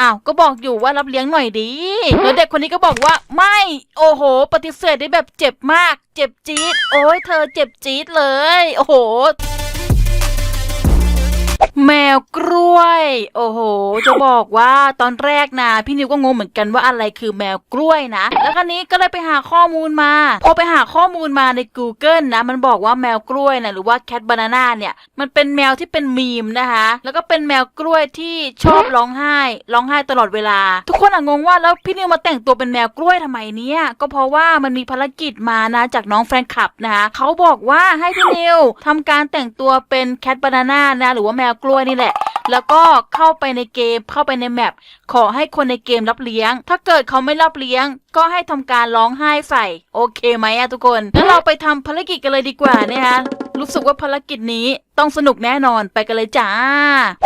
อ้าว ก็บอกอยู่ว่ารับเลี้ยงหน่อยดีแล้วเด็กคนนี้ก็บอกว่าไม่ โอ้โห ปฏิเสธได้แบบเจ็บมาก เจ็บจี๊ด โอ้ยเธอเจ็บจี๊ดเลย โอ้โห แมวกล้วย โอ้โห จะบอกว่าตอนแรกนะพี่นิวก็งงเหมือนกันว่าอะไรคือแมวกล้วยนะ แล้วคราวนี้ก็เลยไปหาข้อมูลมา พอไปหาข้อมูลมาใน Google นะ มันบอกว่าแมวกล้วยนะหรือว่าแคทบานาน่าเนี่ย มันเป็นแมวที่เป็นมีมนะคะ แล้วก็เป็นแมวกล้วยที่ชอบร้องไห้ ร้องไห้ตลอดเวลา ทุกคนอะงงว่าแล้วพี่นิวมาแต่งตัวเป็นแมวกล้วยทำไมเนี่ยก็เพราะว่ามันมีภารกิจมานะจากน้องแฟนคลับนะคะเขาบอกว่าให้พี่นิวทำการแต่งตัวเป็นแคทบานาน่านะหรือว่าแมวกล้วยนี่แหละ แล้วก็เข้าไปในเกมเข้าไปในแมปขอให้คนในเกมรับเลี้ยง ถ้าเกิดเขาไม่รับเลี้ยง ก็ให้ทำการร้องไห้ใส่ โอเคไหมอะทุกคนงั้นเราไปทำภารกิจกันเลยดีกว่านะคะ รู้สึกว่าภารกิจนี้ต้องสนุกแน่นอนไปกันเลยจ้า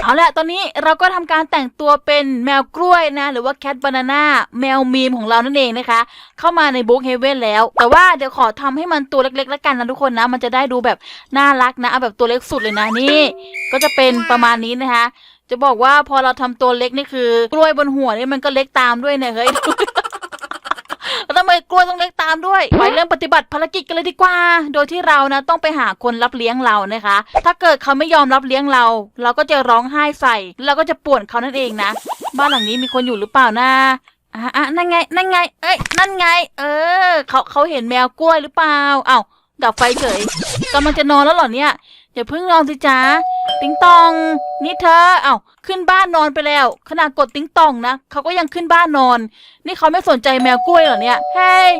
เอาละตอนนี้เราก็ทำการแต่งตัวเป็นแมวกล้วยนะ หรือว่าแคทบานาน่าแมวมีมของเรานั่นเองนะคะ เข้ามาในบุ๊กเฮเว่นแล้ว แต่ว่าเดี๋ยวขอทำให้มันตัวเล็กๆแล้วกันนะทุกคนนะ มันจะได้ดูแบบน่ารักนะเอาแบบตัวเล็กสุดเลยนะนี่ ก็จะเป็นประมาณนี้นะคะ จะบอกว่าพอเราทำตัวเล็กนี่คือ กล้วยบนหัวนี่มันก็เล็กตามด้วยเนี่ยเฮ้ย ไมกล้วยต้องเล็กตามด้วย ไปเริ่มปฏิบัติภารกิจกันเลยดีกว่า โดยที่เรานะต้องไปหาคนรับเลี้ยงเรานะคะ ถ้าเกิดเขาไม่ยอมรับเลี้ยงเรา เราก็จะร้องไห้ใส่เราก็จะป่วนเขานั่นเองนะ บ้านหลังนี้มีคนอยู่หรือเปล่านะอะอะนั่นไง นั่นไง เอ้ย นั่นไง เออ เขาเขาเห็นแมวกล้วยหรือเปล่า เอ้าดับไฟเฉยกำลังจะนอนแล้วเหรอเนี่ย อย่าเพิ่งนอนสิจ๊ะติ๊งตอง นี่เธอเอ้าขึ้นบ้านนอนไปแล้ว ขนาดกดติ๊งตองนะเขาก็ยังขึ้นบ้านนอน นี่เขาไม่สนใจแมวกล้วยเหรอเนี่ยเฮ้ย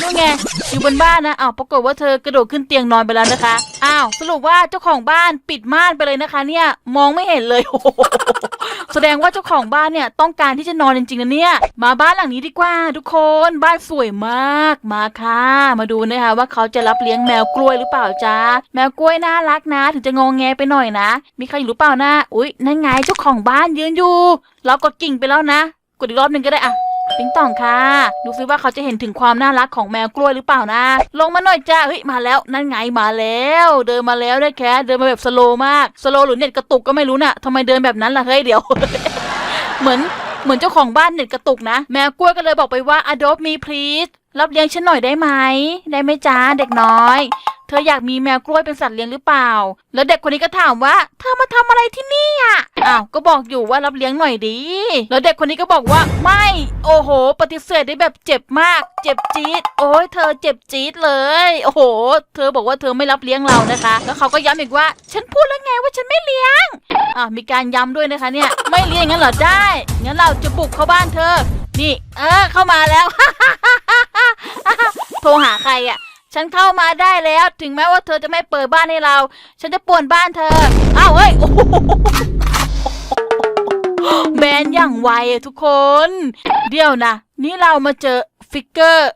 นู่นไงอยู่บนบ้านนะอ้าวปรากฏว่าเธอกระโดดขึ้นเตียงนอนไปแล้วนะคะอ้าวสรุปว่าเจ้าของบ้านปิดม่านไปเลยนะคะ เนี่ยมองไม่เห็นเลยโอ้โหแสดงว่าเจ้าของบ้านเนี่ยต้องการที่จะนอนจริงๆนะเนี่ย มาบ้านหลังนี้ดีกว่า ทุกคนบ้านสวยมากมาค่ะ มาดูนะคะว่าเขาจะรับเลี้ยงแมวกล้วยหรือเปล่าจ๊ะแมวกล้วยน่ารักนะ ถึงจะงองแงไปหน่อยนะ มีใครอยู่หรือเปล่านะ อุ๊ยนั่นไงเจ้าของบ้านยืนอยู่ เรากดกิ่งไปแล้วนะ กดอีกรอบหนึ่งก็ได้อะ ติ๊งต่องค่ะ ดูซิว่าเขาจะเห็นถึงความน่ารักของแมวกล้วยหรือเปล่านะ ลงมาหน่อยจ้าเฮ้ยมาแล้วนั่นไงมาแล้ว เดินมาแล้วนะแค่เดินมาแบบสโลมากสโลหรือเน็ตกระตุกก็ไม่รู้น่ะทำไมเดินแบบนั้นล่ะเฮ้ยเดี๋ยว เหมือนเหมือนเจ้าของบ้านเน็ตกระตุกนะ แมวกล้วยก็เลยบอกไปว่า adopt me please รับเลี้ยงฉันหน่อยได้ไหม ได้ไหมจ้าเด็กน้อย เธออยากมีแมวกล้วยเป็นสัตว์เลี้ยงหรือเปล่า แล้วเด็กคนนี้ก็ถามว่า เธอมาทำอะไรที่นี่อะ อ้าว ก็บอกอยู่ว่ารับเลี้ยงหน่อยดี แล้วเด็กคนนี้ก็บอกว่าไม่ โอ้โห ปฏิเสธได้แบบเจ็บมาก เจ็บจี๊ด โอ้ยเธอเจ็บจี๊ดเลย โอ้โห เธอบอกว่าเธอไม่รับเลี้ยงเรานะคะ แล้วเขาก็ย้ำอีกว่า ฉันพูดแล้วไงว่าฉันไม่เลี้ยง อ่ามีการย้ำด้วยนะคะเนี่ย ไม่เลี้ยงงั้นเหรอได้ งั้นเราจะบุกเข้าบ้านเธอ นี่ เออ เข้ามาแล้ว รหาใครอะ ฉันเข้ามาได้แล้ว ถึงแม้ว่าเธอจะไม่เปิดบ้านให้เรา ฉันจะป่วนบ้านเธอ อ้าวเฮ้ยแบนอย่างไวอะทุกคน เดี๋ยวนะ นี่เรามาเจอฟิกเกอร์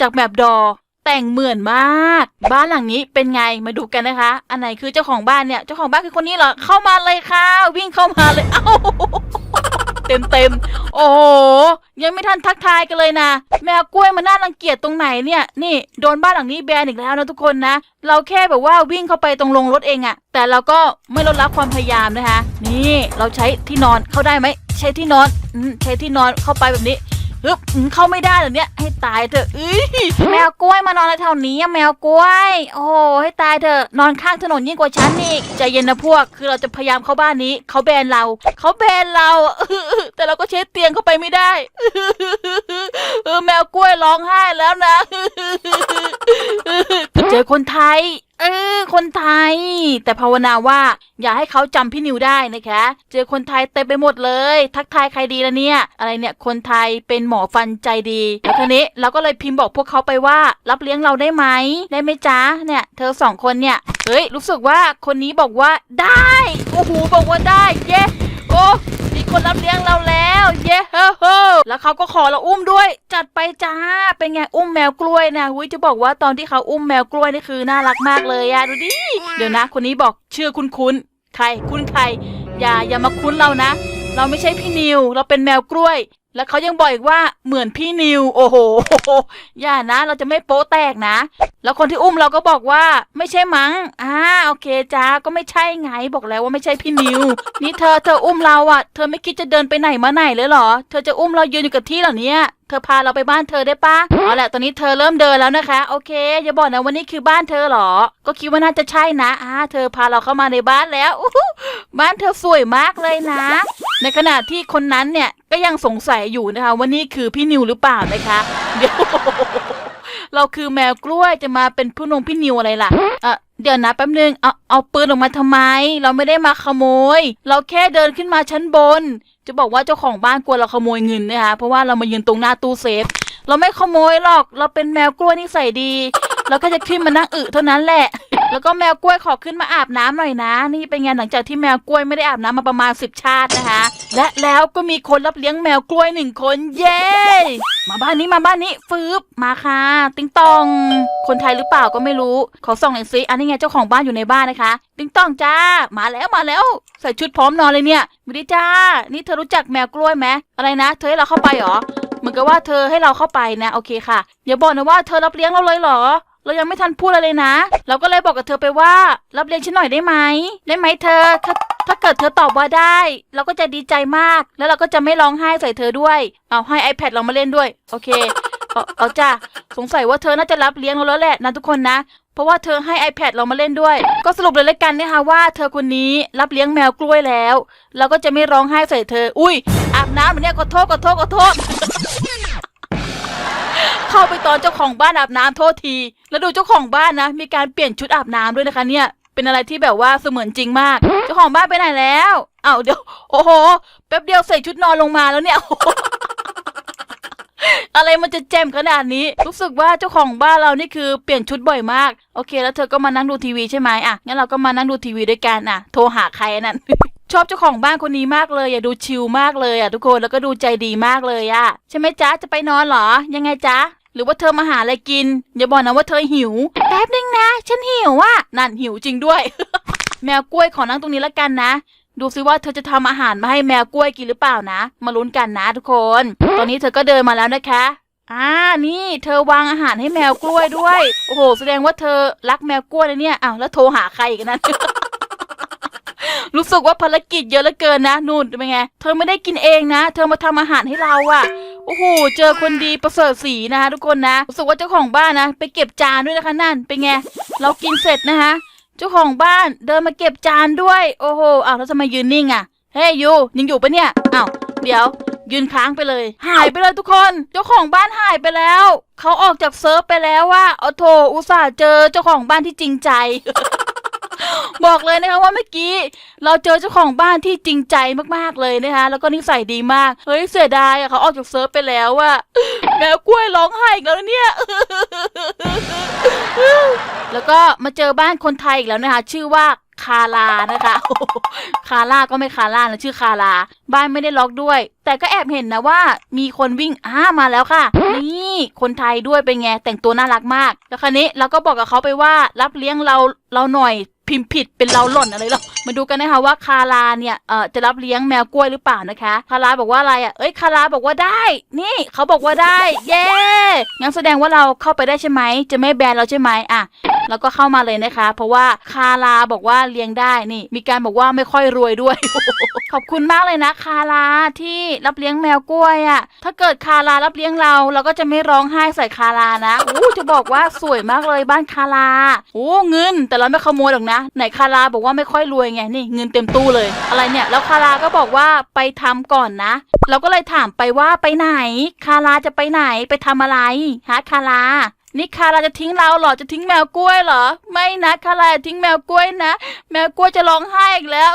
จากแบบดอ แต่งเหมือนมาก บ้านหลังนี้เป็นไงมาดูกันนะคะ อันไหนคือเจ้าของบ้านเนี่ย เจ้าของบ้านคือคนนี้เหรอ เข้ามาเลยค่ะ วิ่งเข้ามาเลย เอ้า เต็มเต็มโอ้โหยังไม่ทันทักทายกันเลยนะ แมวกล้วยมันน่ารังเกียจตรงไหนเนี่ย นี่โดนบ้านหลังนี้แบนอีกแล้วนะทุกคนนะ เราแค่แบบว่าวิ่งเข้าไปตรงลงรถเองอะแต่เราก็ไม่ลดละความพยายามนะคะ นี่เราใช้ที่นอนเข้าได้ไหมใช้ที่นอนใช้ที่นอนเข้าไปแบบนี้ ฮึบอืมเข้าไม่ได้เหรอเนี่ย ให้ตายเถอะเอ้ยแมวกล้วยมานอนในแถวนี้อะแมวกล้วย โอ้โหให้ตายเถอะนอนข้างถนนยิ่งกว่าฉันอีกใจเย็นนะพวก คือเราจะพยายามเข้าบ้านนี้เขาแบนเราเขาแบนเราแต่เราก็เช็ดเตียงเข้าไปไม่ได้เออแมวกล้วยร้องไห้แล้วนะ อคนไทย เออ คนไทย แต่ภาวนาว่าอย่าให้เขาจำพี่นิวได้นะคะ เจอคนไทยเต็มไปหมดเลย ทักทายใครดีละเนี่ย อะไรเนี่ย คนไทยเป็นหมอฟันใจดี แล้วทีนี้เราก็เลยพิมพ์บอกพวกเขาไปว่า รับเลี้ยงเราได้ไหม ได้ไหมจ๊ะ เนี่ย เธอสองคนเนี่ย เฮ้ย รู้สึกว่าคนนี้บอกว่าได้ โอ้โห บอกว่าได้ เย้ โอ้ คนรับเลี้ยงเราแล้ว เย้เฮ้โฮแล้วเขาก็ขอเราอุ้มด้วย จัดไปจ้า เป็นไงอุ้มแมวกล้วยนะวุ้ยจะบอกว่าตอนที่เขาอุ้มแมวกล้วยนี่คือน่ารักมากเลยอะดูดิ เดี๋ยวนะ คนนี้บอกชื่อคุณคุณใคร คุณใคร อย่าอย่ามาคุ้นเรานะ เราไม่ใช่พี่นิว เราเป็นแมวกล้วย แล้วเขายังบอกอีกว่าเหมือนพี่นิว โอ้โหอย่านะ เราจะไม่โป๊ะแตกนะ แล้วคนที่อุ้มเราก็บอกว่าไม่ใช่มั้งอ่าโอเคจ้าก็ไม่ใช่ไงบอกแล้วว่าไม่ใช่พี่นิว นี่เธอเธออุ้มเราอะ เธอไม่คิดจะเดินไปไหนมาไหนเลยเหรอ เธอจะอุ้มเรายืนอยู่กับที่เหรอเนี่ยเธอพาเราไปบ้านเธอได้ปะเอาแหละตอนนี้เธอเริ่มเดินแล้วนะคะ โอเค อย่าบอกนะวันนี้คือบ้านเธอเหรอ ก็คิดว่าน่าจะใช่นะอ่าเธอพาเราเข้ามาในบ้านแล้ว บ้านเธอสวยมากเลยนะ ในขณะที่คนนั้นเนี่ย ก็ยังสงสัยอยู่นะคะว่านี่คือพี่นิวหรือเปล่านะคะเดี๋ยวเราคือแมวกล้วยจะมาเป็นผู้นงพี่นิวอะไรล่ะเออเดี๋ยวนะแป๊บนึงเอาเอาปืนออกมาทำไม เราไม่ได้มาขโมย เราแค่เดินขึ้นมาชั้นบน จะบอกว่าเจ้าของบ้านกลัวเราขโมยเงินนะคะเพราะว่าเรามายืนตรงหน้าตู้เซฟ เราไม่ขโมยหรอก เราเป็นแมวกล้วยนิสัยดี เราก็จะขึ้นมานั่งอึเท่านั้นแหละ แล้วก็แมวกล้วยขอขึ้นมาอาบน้ำหน่อยนะ นี่เป็นไงหลังจากที่แมวกล้วยไม่ได้อาบน้ำมาประมาณสิบชาตินะคะ และแล้วก็มีคนรับเลี้ยงแมวกล้วยหนึ่งคนเย้มาบ้านนี้มาบ้านนี้ฟืบมาค่ะ ติงตอง คนไทยหรือเปล่าก็ไม่รู้ขอส่องหน่อยซิอันนี้ไงเจ้าของบ้านอยู่ในบ้านนะคะ ติงตองจ้า มาแล้วมาแล้ว ใส่ชุดพร้อมนอนเลยเนี่ยสวัสดีจ้า นี่เธอรู้จักแมวกล้วยไหมอะไรนะ เธอให้เราเข้าไปเหรอเหมือนกับว่าเธอให้เราเข้าไปนะ โอเคค่ะอย่าบอกนะว่าเธอรับเลี้ยงเราเลยเหรอ เรายังไม่ทันพูดอะไรเลยนะ เราก็เลยบอกกับเธอไปว่า รับเลี้ยงฉันหน่อยได้ไหมได้ไหมเธอถ้าถ้าเกิดเธอตอบว่าได้ เราก็จะดีใจมาก แล้วเราก็จะไม่ร้องไห้ใส่เธอด้วยเอาให้ iPad เรามาเล่นด้วย โอเคเอาเอาจ้าสงสัยว่าเธอน่าจะรับเลี้ยงเราแล้วแหละนะทุกคนนะ เพราะว่าเธอให้ iPad เรามาเล่นด้วย ก็สรุปเลยแล้วกันนะคะว่า เธอคนนี้รับเลี้ยงแมวกล้วยแล้ว เราก็จะไม่ร้องไห้ใส่เธอ อุ้ยอาบน้ำเหมือนเนี่ยขอโทษขอโทษขอโทษ เข้าไปตอนเจ้าของบ้านอาบน้ำโทษที แล้วดูเจ้าของบ้านนะ มีการเปลี่ยนชุดอาบน้ำด้วยนะคะเนี่ย เป็นอะไรที่แบบว่าเสมือนจริงมาก เจ้าของบ้านไปไหนแล้วอ้าวเดี๋ยว โอ้โห แป๊บเดียวใส่ชุดนอนลงมาแล้วเนี่ยอะไรมันจะแจ่มขนาดนี้ รู้สึกว่าเจ้าของบ้านเรานี่คือเปลี่ยนชุดบ่อยมาก โอเค แล้วเธอก็มานั่งดูทีวีใช่ไหมอะ งั้นเราก็มานั่งดูทีวีด้วยกันอะ โทรหาใครนนั่น ชอบเจ้าของบ้านคนนี้มากเลยอย่าดูชิลมากเลยอะทุกคนแล้วก็ดูใจดีมากเลยอะใช่ไหมจ๊ะจะไปนอนเหรอ ยังไงจ๊ะหรือว่าเธอมาหาอะไรกิน อย่าบอกนะว่าเธอหิวแป๊บนึงนะ ฉันหิวอะนั่นหิวจริงด้วย แมวกล้วยขอนั่งตรงนี้ละกันนะ ดูซิว่าเธอจะทำอาหารมาให้แมวกล้วยกินหรือเปล่านะ มาลุ้นกันนะทุกคน ตอนนี้เธอก็เดินมาแล้วนะคะอ่านี่เธอวางอาหารให้แมวกล้วยด้วย โอ้โห แสดงว่าเธอรักแมวกล้วยนะเนี่ยอ้าวแล้วโทรหาใครกันนั้น รู้สึกว่าภารกิจเยอะเหลือเกินนะนู่นเป็นไง เธอไม่ได้กินเองนะ เธอมาทำอาหารให้เราอะโอ้โห เจอคนดีประเสริฐสีนะคะทุกคนนะรู้สึกว่าเจ้าของบ้านนะ ไปเก็บจานด้วยนะคะนั่น เป็นไง เรากินเสร็จนะคะ เจ้าของบ้านเดินมาเก็บจานด้วย โอ้โหอ้าวแล้วทำไมยืนนิ่งอะเฮ้ยยูยังอยู่ปะเนี่ยอ้าวเดี๋ยวยืนค้างไปเลย หายไปเลยทุกคน เจ้าของบ้านหายไปแล้ว เขาออกจากเซิร์ฟไปแล้วว่าเอาโถอุตส่าห์เจอเจ้าของบ้านที่จริงใจ บอกเลยนะคะว่าเมื่อกี้ เราเจอเจ้าของบ้านที่จริงใจมากๆเลยนะคะ แล้วก็นิสัยดีมาก เฮ้ยเสียดายอะเขาออกจากเซิร์ฟไปแล้วว่าแมวกล้วยร้องไห้อีกแล้วเนี่ย แล้วก็มาเจอบ้านคนไทยอีกแล้วนะคะ ชื่อว่าคารานะคะ คาร่าก็ไม่คาร่านะชื่อคารา บ้านไม่ได้ล็อกด้วย แต่ก็แอบเห็นนะว่า มีคนวิ่งอ้ามาแล้วค่ะ นี่คนไทยด้วยเป็นไงแต่งตัวน่ารักมาก แล้วคราวนี้เราก็บอกกับเขาไปว่ารับเลี้ยงเราเราหน่อย พิมพ์ผิดเป็นเราหล่นอะไรหรอกมาดูกันนะคะว่าคาราเนี่ยเอ่อจะรับเลี้ยงแมวกล้วยหรือเปล่านะคะ คาราบอกว่าอะไรอะเอ้ยคาราบอกว่าได้ นี่เขาบอกว่าได้ เย้งั้นแสดงว่าเราเข้าไปได้ใช่ไหมจะไม่แบนเราใช่ไหมอะแล้วก็เข้ามาเลยนะคะ เพราะว่าคาราบอกว่าเลี้ยงได้นี่ มีการบอกว่าไม่ค่อยรวยด้วย ขอบคุณมากเลยนะคาราที่รับเลี้ยงแมวกล้วยอะ่ะ ถ้าเกิดคารารับเลี้ยงเรา เราก็จะไม่ร้องไห้ใส่คารานะอู้จะบอกว่าสวยมากเลยบ้านคาราโอ้เงิน แต่เราไม่ขโมยหรอกนะไหนคาราบอกว่าไม่ค่อยรวยไงนี่เงินเต็มตู้เลยอะไรเนี่ยแล้วคาราก็บอกว่าไปทำก่อนนะ เราก็เลยถามไปว่าไปไหน คาราจะไปไหนไปทำอะไรฮะคารานี่คาราจะทิ้งเราเหรอจะทิ้งแมวกล้วยเหรอ ไม่นะคาราทิ้งแมวกล้วยนะ แมวกล้วยจะร้องไห้อีกแล้ว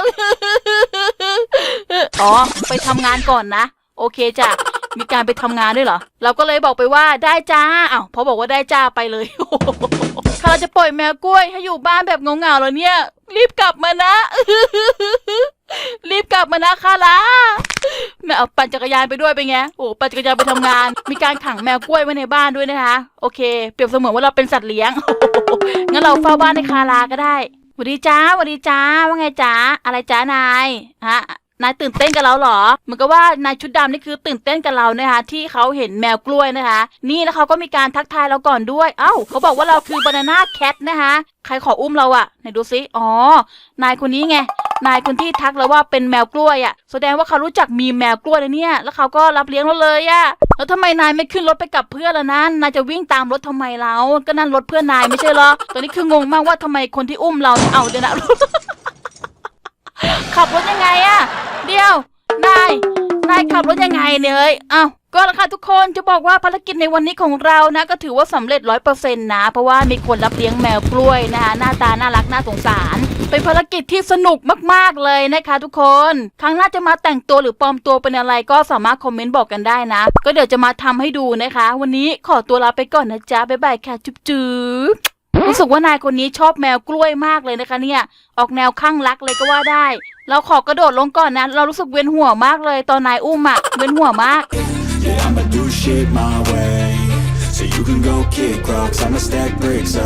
อ๋อไปทำงานก่อนนะ โอเคจ้ะมีการไปทำงานด้วยเหรอ เราก็เลยบอกไปว่าได้จ้าอ้าวพอบอกว่าได้จ้าไปเลย คาราจะปล่อยแมวกล้วยให้อยู่บ้านแบบเงาๆแล้วเนี่ย รีบกลับมานะ รีบกลับมานะคาราแมวปั่นจักรยานไปด้วยเป็นไงโอ้ปั่นจักรยานไปทำงาน มีการขังแมวกล้วยไว้ในบ้านด้วยนะคะ โอเค เปรียบเสมือนว่าเราเป็นสัตว์เลี้ยง งั้นเราเฝ้าบ้านในคาราก็ได้สวัสดีจ้าสวัสดีจ้าว่าไงจ้าอะไรจ้านายฮะ นายตื่นเต้นกับเราเหรอ เหมือนกับว่านายชุดดำนี่คือตื่นเต้นกับเรานะคะ ที่เขาเห็นแมวกล้วยนะคะ นี่แล้วเขาก็มีการทักทายเราก่อนด้วย เอ้า เขาบอกว่าเราคือบานาน่าแคทนะคะ ใครขออุ้มเราอะไหนดูซิ อ๋อ นายคนนี้ไง นายคนที่ทักเราว่าเป็นแมวกล้วยอะแสดงว่าเขารู้จักมีแมวกล้วยนะเนี่ย แล้วเขาก็รับเลี้ยงเราเลยอะแล้วทำไมนายไม่ขึ้นรถไปกับเพื่อนล่ะนั้นนายจะวิ่งตามรถทำไมเรา ก็นั่นรถเพื่อนนายไม่ใช่เหรอ ตอนนี้คืองงมากว่าทำไมคนที่อุ้มเราเนี่ยเอาเดี๋ยวนะขับรถยังไงอะ เดียว นาย นายขับรถยังไงเนี่ยเอ้ยเอ้าก็ละค่ะทุกคนจะบอกว่าภารกิจในวันนี้ของเรานะ ก็ถือว่าสำเร็จร้อยเปอร์เซ็นต์นะ เพราะว่ามีคนรับเลี้ยงแมวกล้วยนะคะหน้าตาน่ารักน่าสงสาร เป็นภารกิจที่สนุกมากๆเลยนะคะ ทุกคน ครั้งหน้าจะมาแต่งตัวหรือปลอมตัวเป็นอะไรก็สามารถคอมเมนต์บอกกันได้นะ ก็เดี๋ยวจะมาทำให้ดูนะคะ วันนี้ขอตัวลาไปก่อนนะจ๊ะบ๊ายบายค่ะจุ๊บจุ๊บรู้สึกว่านายคนนี้ชอบแมวกล้วยมากเลยนะคะ เนี่ย ออกแนวข้างรักเลยก็ว่าได้ เราขอกระโดดลงก่อนนะ เรารู้สึกเวียนหัวมากเลย ตอนนายอุ้มอะเวียนหัวมาก Yeah, I'ma do shit my way. So you can go kick rocks, I'ma stack bricks up.